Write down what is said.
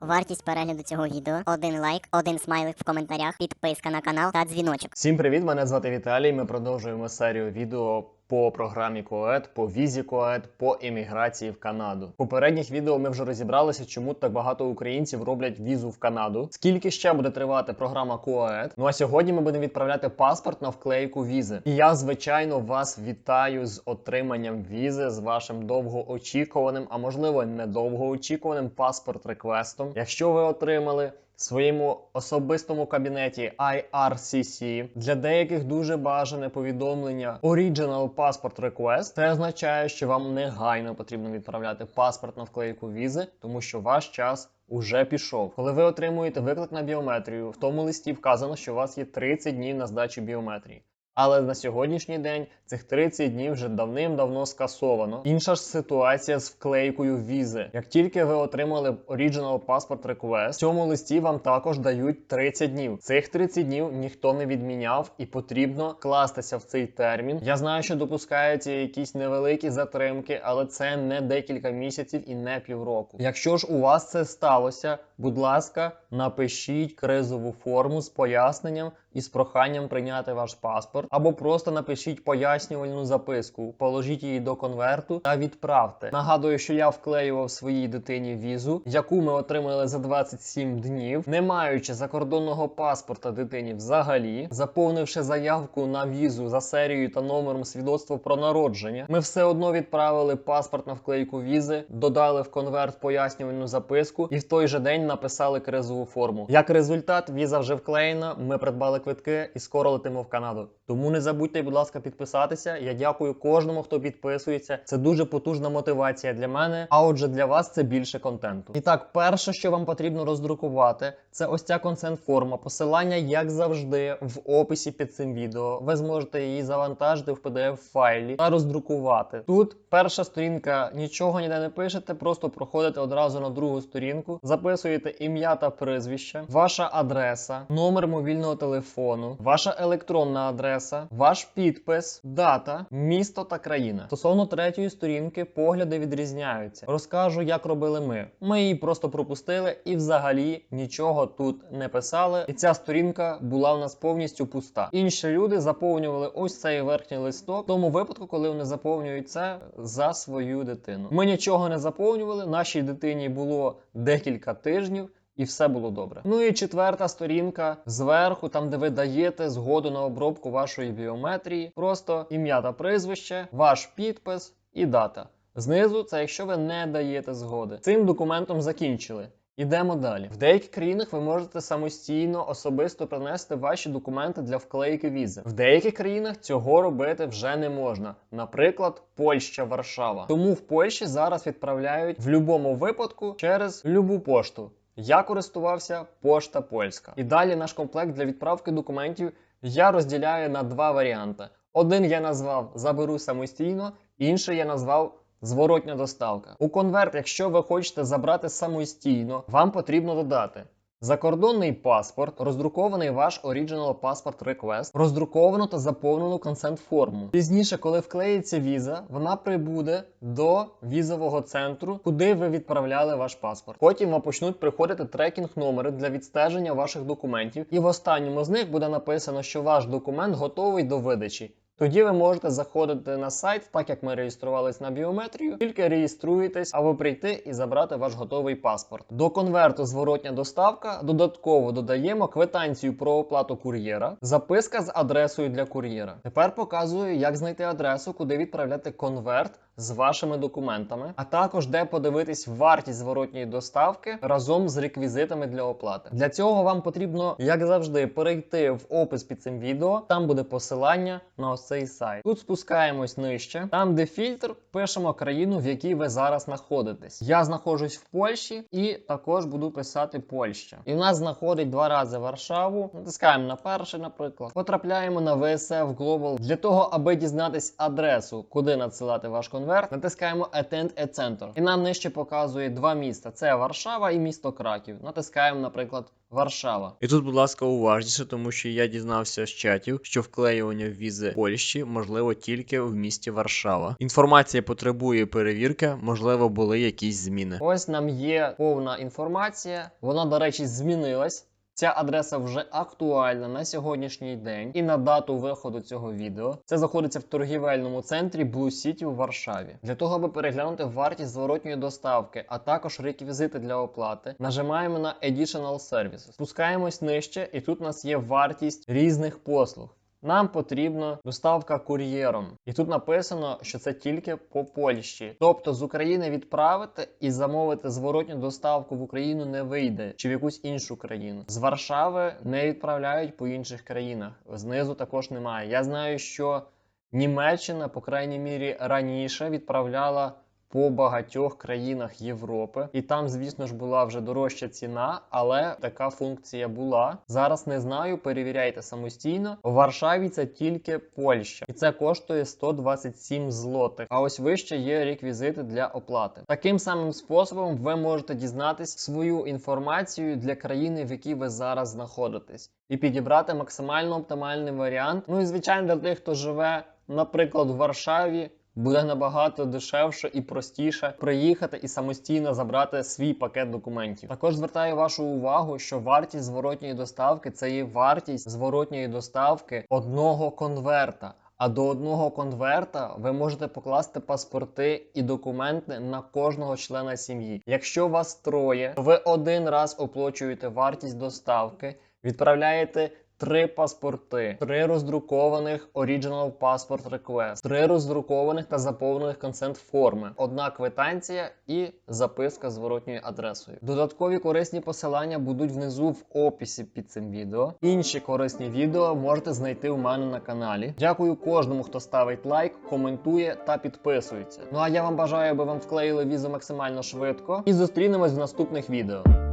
Вартість перегляду цього відео один лайк, один смайлик в коментарях, підписка на канал та дзвіночок. Всім привіт! Мене звати Віталій. Ми продовжуємо серію відео по програмі КОЕД, по візі КОЕД, по імміграції в Канаду. В попередніх відео ми вже розібралися, чому так багато українців роблять візу в Канаду. Скільки ще буде тривати програма КОЕД? Ну а сьогодні ми будемо відправляти паспорт на вклейку візи. І я, звичайно, вас вітаю з отриманням візи з вашим довгоочікуваним, а можливо не довгоочікуваним паспорт реквестом. Якщо ви отримали своєму особистому кабінеті IRCC для деяких дуже бажане повідомлення Original Passport Request. Це означає, що вам негайно потрібно відправляти паспорт на вклейку візи, тому що ваш час. Уже пішов. Коли ви отримуєте виклик на біометрію, в тому листі вказано, що у вас є 30 днів на здачу біометрії. Але на сьогоднішній день цих 30 днів вже давним-давно скасовано. Інша ж ситуація з вклейкою візи. Як тільки ви отримали Original Passport Request, в цьому листі вам також дають 30 днів. Цих 30 днів ніхто не відміняв і потрібно кластися в цей термін. Я знаю, що допускаються якісь невеликі затримки, але це не декілька місяців і не півроку. Якщо ж у вас це сталося, будь ласка, напишіть кризову форму з поясненням і з проханням прийняти ваш паспорт, або просто напишіть пояснювальну записку, положіть її до конверту та відправте. Нагадую, що я вклеював своїй дитині візу, яку ми отримали за 27 днів, не маючи закордонного паспорта дитині взагалі, заповнивши заявку на візу за серією та номером свідоцтва про народження. Ми все одно відправили паспорт на вклейку візи, додали в конверт пояснювальну записку і в той же день написали кризову форму. Як результат, віза вже вклеєна. Ми придбали квитки і скоро летимо в Канаду. Тому не забудьте, будь ласка, підписатися. Я дякую кожному, хто підписується. Це дуже потужна мотивація для мене. А отже, для вас це більше контенту. І так, перше, що вам потрібно роздрукувати, це ось ця консент-форма. Посилання, як завжди, в описі під цим відео. Ви зможете її завантажити в pdf файлі та роздрукувати. Тут перша сторінка нічого ніде не пишете, просто проходите одразу на другу сторінку, записуєте ім'я та прізвище, ваша адреса, номер мобільного телефону, ваша електронна адреса, ваш підпис, дата, місто та країна. Стосовно третьої сторінки погляди відрізняються. Розкажу, як робили ми. Ми її просто пропустили і взагалі нічого тут не писали. І ця сторінка була у нас повністю пуста. Інші люди заповнювали ось цей верхній листок. В тому випадку, коли вони заповнюють це за свою дитину. Ми нічого не заповнювали. Нашій дитині було декілька тижнів. І все було добре. Ну і четверта сторінка зверху, там де ви даєте згоду на обробку вашої біометрії, просто ім'я та прізвище, ваш підпис і дата. Знизу це якщо ви не даєте згоди. Цим документом закінчили. Ідемо далі. В деяких країнах ви можете самостійно особисто принести ваші документи для вклейки візи. В деяких країнах цього робити вже не можна. Наприклад, Польща, Варшава. Тому в Польщі зараз відправляють в будь-якому випадку через любу пошту. Я користувався пошта польська. І далі наш комплект для відправки документів я розділяю на два варіанти. Один я назвав Заберу самостійно, інший я назвав Зворотня доставка. У конверт, якщо ви хочете забрати самостійно, вам потрібно додати. Закордонний паспорт, роздрукований ваш Original Passport Request, роздруковану та заповнену консент-форму. Пізніше, коли вклеїться віза, вона прибуде до візового центру, куди ви відправляли ваш паспорт. Потім вам почнуть приходити трекінг-номери для відстеження ваших документів, і в останньому з них буде написано, що ваш документ готовий до видачі. Тоді ви можете заходити на сайт, так як ми реєструвались на біометрію, тільки реєструєтесь, або прийти і забрати ваш готовий паспорт. До конверту зворотня доставка додатково додаємо квитанцію про оплату кур'єра, записка з адресою для кур'єра. Тепер показую, як знайти адресу, куди відправляти конверт. З вашими документами, а також де подивитись вартість зворотньої доставки разом з реквізитами для оплати. Для цього вам потрібно, як завжди, перейти в опис під цим відео. Там буде посилання на ось цей сайт. Тут спускаємось нижче. Там, де фільтр, пишемо країну, в якій ви зараз знаходитесь. Я знаходжусь в Польщі і також буду писати Польща. І в нас знаходить два рази Варшаву. Натискаємо на перший, наприклад. Потрапляємо на VSF Global для того, аби дізнатись адресу, куди надсилати ваш конверт. Конверт, натискаємо Attend a Center. І нам нижче показує два міста: це Варшава і місто Краків. Натискаємо, наприклад, Варшава. І тут, будь ласка, уважніше, тому що я дізнався з чатів, що вклеювання візи Польщі можливо тільки в місті Варшава. Інформація потребує перевірки, можливо, були якісь зміни. Ось нам є повна інформація. Вона, до речі, змінилась. Ця адреса вже актуальна на сьогоднішній день і на дату виходу цього відео. Це знаходиться в торгівельному центрі Blue City у Варшаві. Для того, аби переглянути вартість зворотньої доставки, а також реквізити для оплати, нажимаємо на Additional Services. Спускаємось нижче, і тут у нас є вартість різних послуг. Нам потрібна доставка кур'єром, і тут написано, що це тільки по Польщі. Тобто з України відправити і замовити зворотню доставку в Україну не вийде чи в якусь іншу країну. З Варшави не відправляють по інших країнах. Знизу також немає. Я знаю, що Німеччина, по крайній мірі, раніше відправляла. По багатьох країнах Європи, і там, звісно ж, була вже дорожча ціна, але така функція була. Зараз не знаю, перевіряйте самостійно. В Варшаві це тільки Польща, і це коштує 127 злотих. А ось вище є реквізити для оплати. Таким самим способом ви можете дізнатись свою інформацію для країни, в якій ви зараз знаходитесь, і підібрати максимально оптимальний варіант. Ну і звичайно, для тих, хто живе, наприклад, в Варшаві. Буде набагато дешевше і простіше приїхати і самостійно забрати свій пакет документів. Також звертаю вашу увагу, що вартість зворотньої доставки це є вартість зворотньої доставки одного конверта. А до одного конверта ви можете покласти паспорти і документи на кожного члена сім'ї. Якщо вас троє, то ви один раз оплачуєте вартість доставки, відправляєте Три паспорти, три роздрукованих Original Passport Request, три роздрукованих та заповнених консент форми, одна квитанція і записка з зворотньою адресою. Додаткові корисні посилання будуть внизу в описі під цим відео. Інші корисні відео можете знайти у мене на каналі. Дякую кожному, хто ставить лайк, коментує та підписується. Ну а я вам бажаю, аби вам вклеїли візу максимально швидко. І зустрінемось в наступних відео.